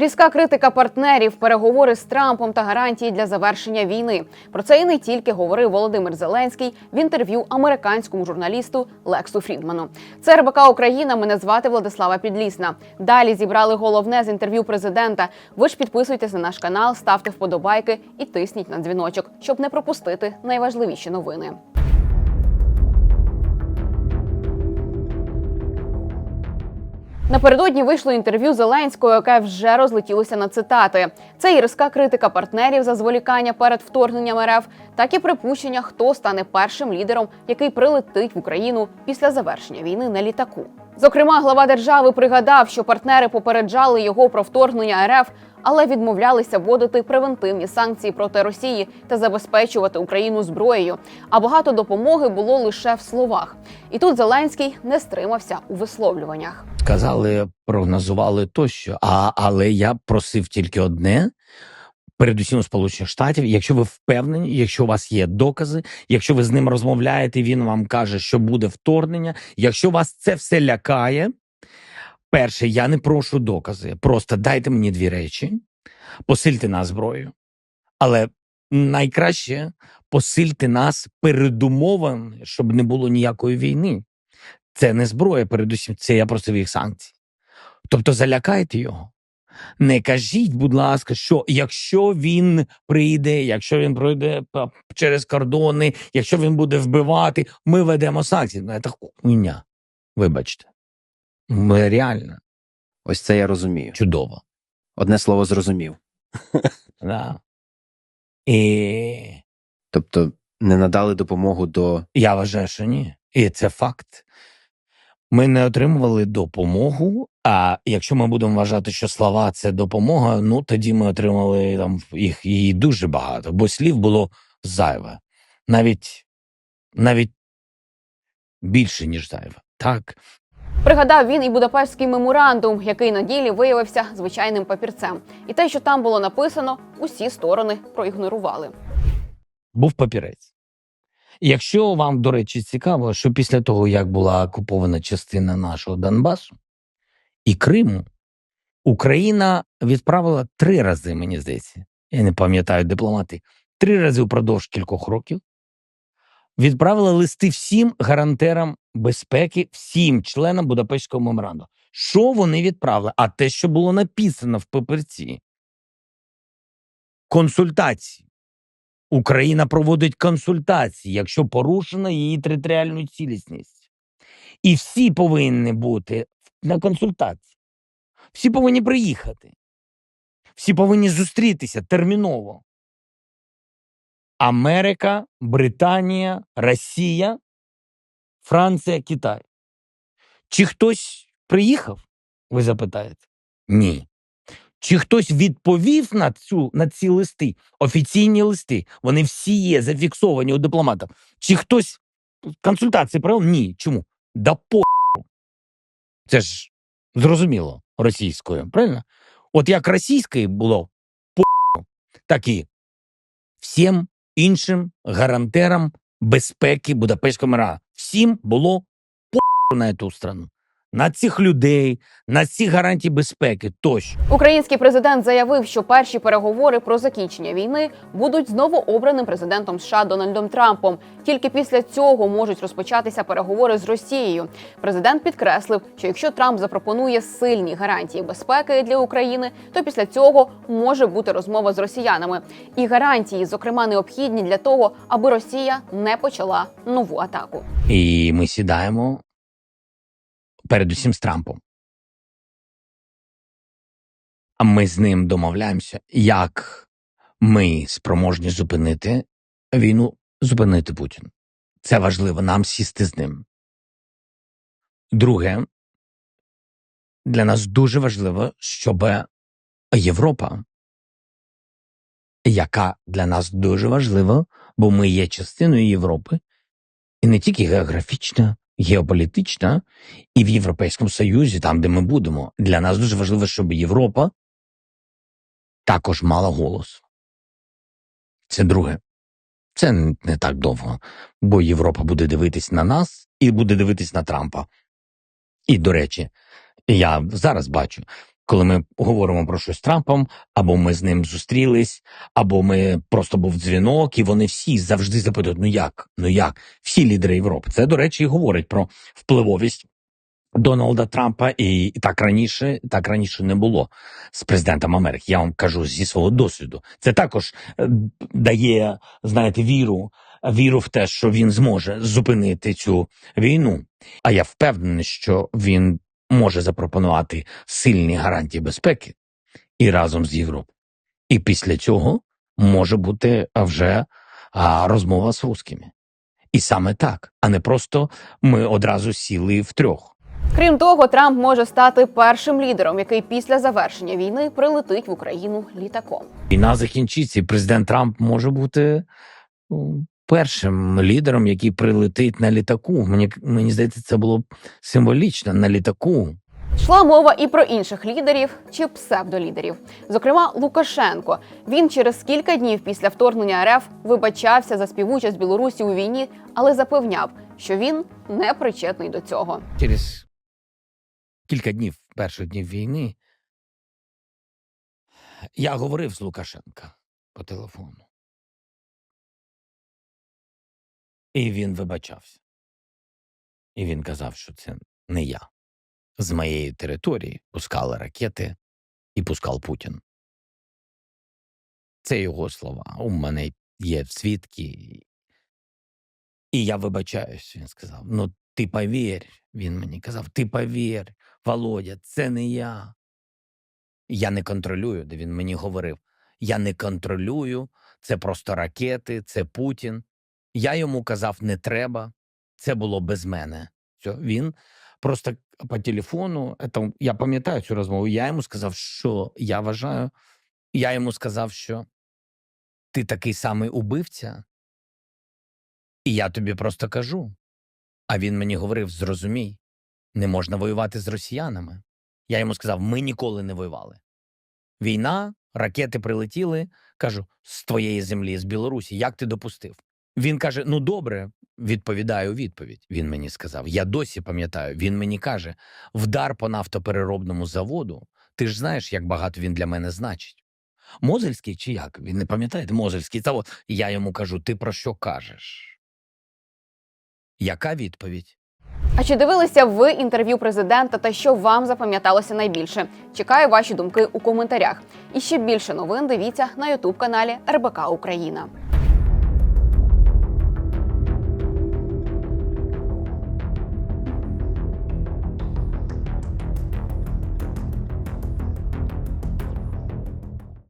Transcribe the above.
Різка критика партнерів, переговори з Трампом та гарантії для завершення війни. Про це і не тільки говорив Володимир Зеленський в інтерв'ю американському журналісту Лексу Фрідману. Це РБК Україна. Мене звати Владислава Підлісна. Далі зібрали головне з інтерв'ю президента. Ви ж підписуйтесь на наш канал, ставте вподобайки і тисніть на дзвіночок, щоб не пропустити найважливіші новини. Напередодні вийшло інтерв'ю Зеленського, яке вже розлетілося на цитати. Це і різка критика партнерів за зволікання перед вторгненням РФ, так і припущення, хто стане першим лідером, який прилетить в Україну після завершення війни на літаку. Зокрема, глава держави пригадав, що партнери попереджали його про вторгнення РФ, але відмовлялися вводити превентивні санкції проти Росії та забезпечувати Україну зброєю. А багато допомоги було лише в словах. І тут Зеленський не стримався у висловлюваннях. Казали, прогнозували тощо. А, але я просив тільки одне. Передусім Сполучених Штатів, якщо ви впевнені, якщо у вас є докази, якщо ви з ним розмовляєте, він вам каже, що буде вторгнення. Якщо вас це все лякає, перше, я не прошу докази. Просто дайте мені дві речі, посильте нас зброєю. Але найкраще посильте нас передумовами, щоб не було ніякої війни. Це не зброя, передусім, це я просив їх санкцій. Тобто залякайте його. Не кажіть, будь ласка, що якщо він прийде, якщо він пройде через кордони, якщо він буде вбивати, ми ведемо санкції. Ну, це хуйня. Вибачте. Ми реально Ось це я розумію. чудово. Одне слово зрозумів. Да. І Тобто не надали допомогу до Я вважаю, що ні. І це факт. Ми не отримували допомогу. А якщо ми будемо вважати, що слова це допомога, ну тоді ми отримали там їх її дуже багато, бо слів було зайве. Навіть навіть більше, ніж зайве. Так. Пригадав він і Будапештський меморандум, який на ділі виявився звичайним папірцем. І те, що там було написано, усі сторони проігнорували. був папірець. Якщо вам, до речі, цікаво, що після того, як була окупована частина нашого Донбасу і Криму, Україна відправила три рази, мені здається, я не пам'ятаю дипломати, три рази впродовж кількох років. Відправила листи всім гарантерам безпеки, всім членам Будапештського меморандуму. Що вони відправили? А те, що було написано в папірці. Консультації. Україна проводить консультації, якщо порушена її територіальну цілісність. І всі повинні бути на консультації. Всі повинні приїхати. Всі повинні зустрітися терміново. Америка, Британія, Росія, Франція, Китай. Чи хтось приїхав? Ви запитаєте? Ні. Чи хтось відповів на цю на ці листи, офіційні листи? Вони всі є зафіксовані у дипломатів. Чи хтось консультації провів? Ні. Чому? Да по це ж зрозуміло російською, правильно? От як російською було по так і всім іншим гарантерам безпеки Будапештського мира. Всім було по на цю страну, на цих людей, на ці гарантії безпеки тощо. Український президент заявив, що перші переговори про закінчення війни будуть з новообраним президентом США Дональдом Трампом. Тільки після цього можуть розпочатися переговори з Росією. Президент підкреслив, що якщо Трамп запропонує сильні гарантії безпеки для України, то після цього може бути розмова з росіянами. І гарантії, зокрема, необхідні для того, аби Росія не почала нову атаку. І ми сідаємо передусім з Трампом. А ми з ним домовляємося, як ми спроможні зупинити війну, зупинити Путін. Це важливо нам сісти з ним. Друге, для нас дуже важливо, щоб Європа, яка для нас дуже важлива, бо ми є частиною Європи, і не тільки географічна, геополітична, і в Європейському Союзі, там, де ми будемо, для нас дуже важливо, щоб Європа також мала голос. Це друге. Це не так довго, бо Європа буде дивитись на нас і буде дивитись на Трампа. І, до речі, я зараз бачу, коли ми говоримо про щось з Трампом, або ми з ним зустрілись, або ми просто був дзвінок, і вони всі завжди запитують: ну як? Ну як? Всі лідери Європи. Це, до речі, і говорить про впливовість Дональда Трампа, і, так раніше, так раніше не було з президентом Америки. Я вам кажу зі свого досвіду. Це також е, дає, знаєте, віру, віру в те, що він зможе зупинити цю війну. А я впевнений, що він може запропонувати сильні гарантії безпеки і разом з Європою. І після цього може бути вже а, розмова з русскими. І саме так, а не просто ми одразу сіли втрьох. Крім того, Трамп може стати першим лідером, який після завершення війни прилетить в Україну літаком. Війна закінчиться, і президент Трамп може бути першим лідером, який прилетить на літаку. Мені мені здається, це було символічно на літаку. Йшла мова і про інших лідерів чи псевдолідерів. Зокрема, Лукашенко. Він через кілька днів після вторгнення РФ вибачався за співучасть Білорусі у війні, але запевняв, що він не причетний до цього. Через кілька днів, перших днів війни, я говорив з Лукашенка по телефону. І він вибачався. І він казав, що це не я. З моєї території пускали ракети і пускав Путін. Це його слова. У мене є свідки. І я вибачаюсь, він сказав. Ну, ти повір, він мені казав, ти повір, Володя, це не я. Я не контролюю, де він мені говорив. Я не контролюю, це просто ракети, це Путін. Я йому казав, не треба, це було без мене. Все, він просто по телефону, это, я пам'ятаю цю розмову, я йому сказав, що я вважаю, я йому сказав, що ти такий самий убивця, і я тобі просто кажу. А він мені говорив: зрозумій, не можна воювати з росіянами. Я йому сказав: ми ніколи не воювали. Війна, ракети прилетіли. Кажу, з твоєї землі, з Білорусі, як ти допустив? Він каже: Ну добре, відповідаю відповідь. Він мені сказав. Я досі пам'ятаю. Він мені каже: вдар по нафтопереробному заводу. Ти ж знаєш, як багато він для мене значить. Мозельський чи як? Він не пам'ятаєте? Мозельський завод. Я йому кажу: ти про що кажеш? Яка відповідь? А чи дивилися ви інтерв'ю президента та що вам запам'яталося найбільше? Чекаю ваші думки у коментарях. І ще більше новин дивіться на Ютуб каналі РБК Україна.